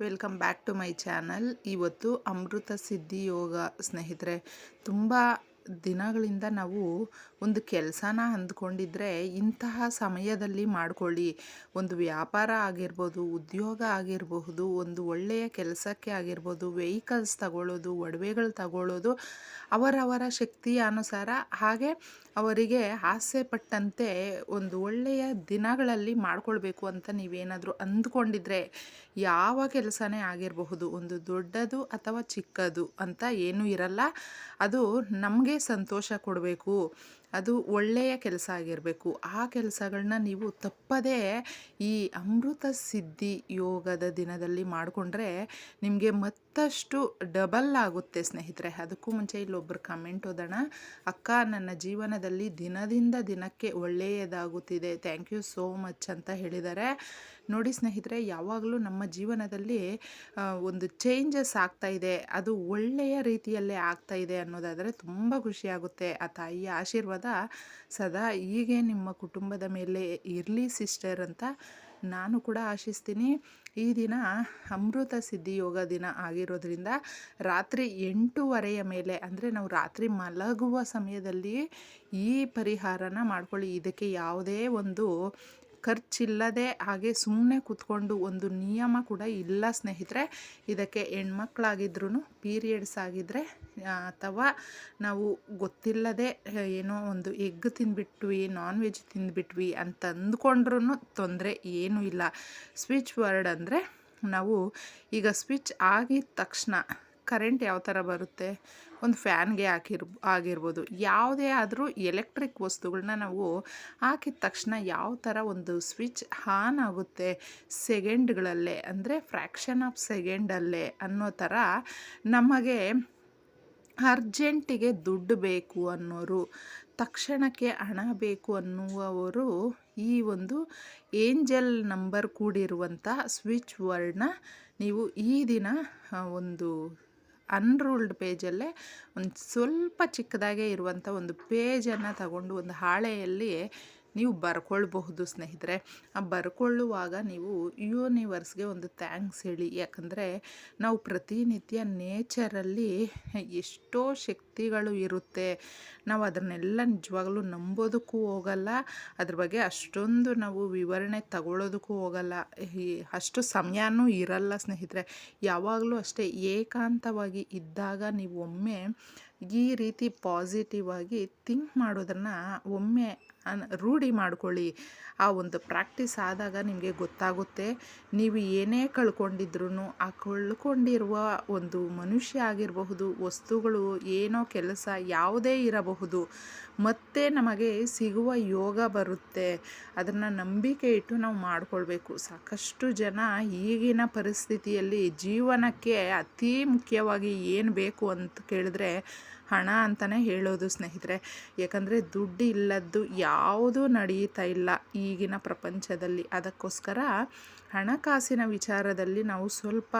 Welcome back to my channel. ಇವತ್ತು ಅಮೃತ ಸಿದ್ಧಿ ಯೋಗ ಸ್ನೇಹಿತರೆ, ತುಂಬ ದಿನಗಳಿಂದ ನಾವು ಒಂದು ಕೆಲಸನ ಅಂದ್ಕೊಂಡಿದ್ರೆ ಇಂತಹ ಸಮಯದಲ್ಲಿ ಮಾಡಿಕೊಳ್ಳಿ. ಒಂದು ವ್ಯಾಪಾರ ಆಗಿರ್ಬೋದು, ಉದ್ಯೋಗ ಆಗಿರಬಹುದು, ಒಂದು ಒಳ್ಳೆಯ ಕೆಲಸಕ್ಕೆ ಆಗಿರ್ಬೋದು ವೆಹಿಕಲ್ಸ್ ತಗೊಳ್ಳೋದು, ಒಡವೆಗಳು ತಗೊಳ್ಳೋದು, ಅವರವರ ಶಕ್ತಿಯ ಅನುಸಾರ. ಹಾಗೆ ಅವರಿಗೆ ಆಸೆ ಪಟ್ಟಂತೆ ಒಂದು ಒಳ್ಳೆಯ ದಿನಗಳಲ್ಲಿ ಮಾಡಿಕೊಳ್ಬೇಕು ಅಂತ ನೀವೇನಾದರೂ ಅಂದ್ಕೊಂಡಿದ್ರೆ ಯಾವ ಕೆಲಸನೇ ಆಗಿರಬಹುದು. ಒಂದು ದೊಡ್ಡದು ಅಥವಾ ಚಿಕ್ಕದು ಅಂತ ಏನೂ ಇರಲ್ಲ. ಅದು ನಮಗೆ ಸಂತೋಷ ಕೊಡಬೇಕು. ಅದು ಒಳ್ಳೆಯ ಕೆಲಸ ಆಗಿರಬೇಕು. ಆ ಕೆಲಸಗಳನ್ನ ನೀವು ತಪ್ಪದೇ ಈ ಅಮೃತ ಸಿದ್ಧಿ ಯೋಗದ ದಿನದಲ್ಲಿ ಮಾಡಿಕೊಂಡ್ರೆ ನಿಮಗೆ ಮತ್ತಷ್ಟು ಡಬಲ್ ಆಗುತ್ತೆ ಸ್ನೇಹಿತರೆ. ಅದಕ್ಕೂ ಮುಂಚೆ ಇಲ್ಲೊಬ್ಬರು ಕಮೆಂಟ್ ಓದೋಣ. ಅಕ್ಕ, ನನ್ನ ಜೀವನದಲ್ಲಿ ದಿನದಿಂದ ದಿನಕ್ಕೆ ಒಳ್ಳೆಯದಾಗುತ್ತಿದೆ. ಥ್ಯಾಂಕ್ ಯು ಸೋ ಮಚ್ ಅಂತ ಹೇಳಿದ್ದಾರೆ. ನೋಡಿ ಸ್ನೇಹಿತರೆ, ಯಾವಾಗಲೂ ನಮ್ಮ ಜೀವನದಲ್ಲಿ ಒಂದು ಚೇಂಜಸ್ ಆಗ್ತಾ ಇದೆ. ಅದು ಒಳ್ಳೆಯ ರೀತಿಯಲ್ಲೇ ಆಗ್ತಾ ಇದೆ ಅನ್ನೋದಾದರೆ ತುಂಬ ಖುಷಿಯಾಗುತ್ತೆ. ಆ ತಾಯಿಯ ಆಶೀರ್ವಾದ ಸದಾ ಹೀಗೆ ನಿಮ್ಮ ಕುಟುಂಬದ ಮೇಲೆ ಇರಲಿ ಸಿಸ್ಟರ್ ಅಂತ ನಾನು ಕೂಡ ಆಶಿಸ್ತೀನಿ. ಈ ದಿನ ಅಮೃತ ಸಿದ್ಧಿ ಯೋಗ ದಿನ ಆಗಿರೋದ್ರಿಂದ ರಾತ್ರಿ ಎಂಟೂವರೆಯ ಮೇಲೆ, ಅಂದರೆ ನಾವು ರಾತ್ರಿ ಮಲಗುವ ಸಮಯದಲ್ಲಿ ಈ ಪರಿಹಾರನ ಮಾಡ್ಕೊಳ್ಳಿ. ಇದಕ್ಕೆ ಯಾವುದೇ ಒಂದು ಖರ್ಚಿಲ್ಲದೆ ಹಾಗೆ ಸುಮ್ಮನೆ ಕೂತ್ಕೊಂಡು ಒಂದು ನಿಯಮ ಕೂಡ ಇಲ್ಲ ಸ್ನೇಹಿತರೆ. ಇದಕ್ಕೆ ಹೆಣ್ಮಕ್ಳಾಗಿದ್ರೂ ಪೀರಿಯಡ್ಸ್ ಆಗಿದ್ದರೆ ಅಥವಾ ನಾವು ಗೊತ್ತಿಲ್ಲದೆ ಏನೋ ಒಂದು ಎಗ್ ತಿಂದ್ಬಿಟ್ವಿ ನಾನ್ ವೆಜ್ ತಿಂದ್ಬಿಟ್ವಿ ಅಂತ ಅಂದ್ಕೊಂಡ್ರೂ ತೊಂದರೆ ಏನೂ ಇಲ್ಲ. ಸ್ವಿಚ್ ವರ್ಡ್ ಅಂದರೆ ನಾವು ಈಗ ಸ್ವಿಚ್ ಆಗಿದ ತಕ್ಷಣ ಕರೆಂಟ್ ಯಾವ ಥರ ಬರುತ್ತೆ? ಒಂದು ಫ್ಯಾನ್ಗೆ ಹಾಕಿರ್, ಆಗಿರ್ಬೋದು. ಯಾವುದೇ ಆದರೂ ಎಲೆಕ್ಟ್ರಿಕ್ ವಸ್ತುಗಳನ್ನ ನಾವು ಹಾಕಿದ ತಕ್ಷಣ ಯಾವ ಥರ ಒಂದು ಸ್ವಿಚ್ ಆನ್ ಆಗುತ್ತೆ ಸೆಕೆಂಡ್ಗಳಲ್ಲೇ, ಅಂದರೆ ಫ್ರ್ಯಾಕ್ಷನ್ ಆಫ್ ಸೆಕೆಂಡಲ್ಲೇ ಅನ್ನೋ ಥರ ನಮಗೆ ಅರ್ಜೆಂಟಿಗೆ ದುಡ್ಡು ಬೇಕು ಅನ್ನೋರು, ತಕ್ಷಣಕ್ಕೆ ಹಣ ಬೇಕು ಅನ್ನುವವರು ಈ ಒಂದು ಏಂಜಲ್ ನಂಬರ್ ಕೂಡಿರುವಂಥ ಸ್ವಿಚ್ ವರ್ಡ್ನ ನೀವು ಈ ದಿನ ಒಂದು ಅನ್ರೂಲ್ಡ್ ಪೇಜಲ್ಲೇ ಒಂದು ಸ್ವಲ್ಪ ಚಿಕ್ಕದಾಗೆ ಇರುವಂಥ ಒಂದು ಪೇಜನ್ನು ತಗೊಂಡು ಒಂದು ಹಾಳೆಯಲ್ಲಿ ನೀವು ಬರ್ಕೊಳ್ಬಹುದು ಸ್ನೇಹಿತರೆ. ಆ ಬರ್ಕೊಳ್ಳುವಾಗ ನೀವು ಯೂನಿವರ್ಸ್ಗೆ ಒಂದು ಥ್ಯಾಂಕ್ಸ್ ಹೇಳಿ. ಯಾಕಂದರೆ ನಾವು ಪ್ರತಿನಿತ್ಯ ನೇಚರಲ್ಲಿ ಎಷ್ಟೋ ಶಕ್ತಿಗಳು ಇರುತ್ತೆ. ನಾವು ಅದನ್ನೆಲ್ಲ ನಿಜವಾಗ್ಲೂ ನಂಬೋದಕ್ಕೂ ಹೋಗಲ್ಲ. ಅದ್ರ ಬಗ್ಗೆ ಅಷ್ಟೊಂದು ನಾವು ವಿವರಣೆ ತಗೊಳ್ಳೋದಕ್ಕೂ ಹೋಗಲ್ಲ. ಅಷ್ಟು ಸಮಯನೂ ಇರಲ್ಲ ಸ್ನೇಹಿತರೆ. ಯಾವಾಗಲೂ ಅಷ್ಟೇ ಏಕಾಂತವಾಗಿ ಇದ್ದಾಗ ನೀವು ಒಮ್ಮೆ ಈ ರೀತಿ ಪಾಸಿಟಿವ್ ಆಗಿ ಥಿಂಕ್ ಮಾಡೋದನ್ನು ಒಮ್ಮೆ ರೂಢಿ ಮಾಡ್ಕೊಳ್ಳಿ. ಆ ಒಂದು ಪ್ರಾಕ್ಟೀಸ್ ಆದಾಗ ನಿಮಗೆ ಗೊತ್ತಾಗುತ್ತೆ. ನೀವು ಏನೇ ಕಳ್ಕೊಂಡಿದ್ರೂ ಆ ಕಳ್ಕೊಂಡಿರುವ ಒಂದು ಮನುಷ್ಯ ಆಗಿರಬಹುದು, ವಸ್ತುಗಳು ಏನೋ ಕೆಲಸ ಯಾವುದೇ ಇರಬಹುದು, ಮತ್ತೆ ನಮಗೆ ಸಿಗುವ ಯೋಗ ಬರುತ್ತೆ. ಅದನ್ನು ನಂಬಿಕೆ ಇಟ್ಟು ನಾವು ಮಾಡಿಕೊಳ್ಬೇಕು. ಸಾಕಷ್ಟು ಜನ ಈಗಿನ ಪರಿಸ್ಥಿತಿಯಲ್ಲಿ ಜೀವನಕ್ಕೆ ಅತಿ ಮುಖ್ಯವಾಗಿ ಏನು ಬೇಕು ಅಂತ ಕೇಳಿದ್ರೆ ಹಣ ಅಂತಲೇ ಹೇಳೋದು ಸ್ನೇಹಿತರೆ. ಯಾಕಂದರೆ ದುಡ್ಡು ಇಲ್ಲದ್ದು ಯಾವುದೂ ನಡೆಯುತ್ತಾ ಇಲ್ಲ ಈಗಿನ ಪ್ರಪಂಚದಲ್ಲಿ. ಅದಕ್ಕೋಸ್ಕರ ಹಣಕಾಸಿನ ವಿಚಾರದಲ್ಲಿ ನಾವು ಸ್ವಲ್ಪ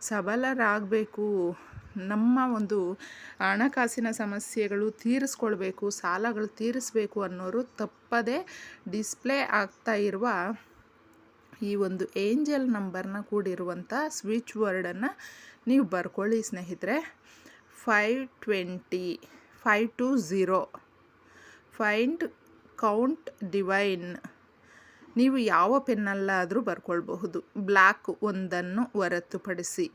ಸಬಲರಾಗಬೇಕು. ನಮ್ಮ ಒಂದು ಹಣಕಾಸಿನ ಸಮಸ್ಯೆಗಳು ತೀರಿಸ್ಕೊಳ್ಬೇಕು, ಸಾಲಗಳು ತೀರಿಸ್ಬೇಕು ಅನ್ನೋರು ತಪ್ಪದೇ ಡಿಸ್ಪ್ಲೇ ಆಗ್ತಾ ಇರುವ ಈ ಒಂದು ಏಂಜಲ್ ನಂಬರ್ನ ಕೂಡಿರುವಂಥ ಸ್ವಿಚ್ ವರ್ಡನ್ನು ನೀವು ಬರ್ಕೊಳ್ಳಿ ಸ್ನೇಹಿತರೆ. Five twenty, five two zero, find count divine. ನೀವು ಯಾವ ಪೆನ್ನಲ್ಲಾದರೂ ಬರ್ಕೊಳ್ಬಹುದು. ಬ್ಲ್ಯಾಕ್ ಒಂದನ್ನು ಹೊರತುಪಡಿಸಿ.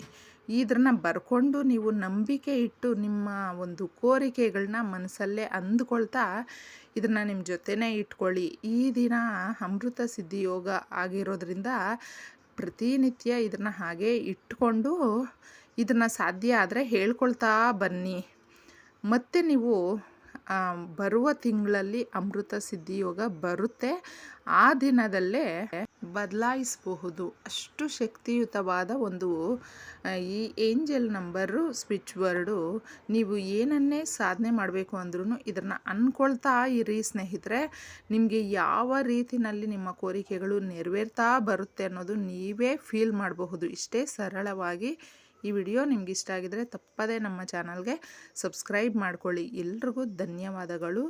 ಇದನ್ನು ಬರ್ಕೊಂಡು ನೀವು ನಂಬಿಕೆ ಇಟ್ಟು ನಿಮ್ಮ ಒಂದು ಕೋರಿಕೆಗಳನ್ನ ಮನಸ್ಸಲ್ಲೇ ಅಂದುಕೊಳ್ತಾ ಇದನ್ನು ನಿಮ್ಮ ಜೊತೆನೇ ಇಟ್ಕೊಳ್ಳಿ. ಈ ದಿನ ಅಮೃತ ಸಿದ್ಧಿಯೋಗ ಆಗಿರೋದ್ರಿಂದ ಪ್ರತಿನಿತ್ಯ ಇದನ್ನು ಹಾಗೆ ಇಟ್ಕೊಂಡು ಇದನ್ನು ಸಾಧ್ಯ ಆದರೆ ಹೇಳ್ಕೊಳ್ತಾ ಬನ್ನಿ. ಮತ್ತು ನೀವು ಬರುವ ತಿಂಗಳಲ್ಲಿ ಅಮೃತ ಸಿದ್ಧಿಯೋಗ ಬರುತ್ತೆ. ಆ ದಿನದಲ್ಲೇ ಬದಲಾಯಿಸಬಹುದು. ಅಷ್ಟು ಶಕ್ತಿಯುತವಾದ ಒಂದು ಈ ಏಂಜಲ್ ನಂಬರು ಸ್ವಿಚ್ ವರ್ಡು ನೀವು ಏನನ್ನೇ ಸಾಧನೆ ಮಾಡಬೇಕು ಅಂದ್ರೂ ಇದನ್ನು ಅಂದ್ಕೊಳ್ತಾ ಇರಿ ಸ್ನೇಹಿತರೆ. ನಿಮಗೆ ಯಾವ ರೀತಿಯಲ್ಲಿ ನಿಮ್ಮ ಕೋರಿಕೆಗಳು ನೆರವೇರ್ತಾ ಬರುತ್ತೆ ಅನ್ನೋದು ನೀವೇ ಫೀಲ್ ಮಾಡಬಹುದು. ಇಷ್ಟೇ ಸರಳವಾಗಿ ಈ ವಿಡಿಯೋ ನಿಮ್ಗೆ ಇಷ್ಟ ಆಗಿದ್ರೆ ತಪ್ಪದೇ ನಮ್ಮ ಚಾನಲ್ಗೆ ಸಬ್ಸ್ಕ್ರೈಬ್ ಮಾಡ್ಕೊಳ್ಳಿ. ಎಲ್ರಿಗೂ ಧನ್ಯವಾದಗಳು.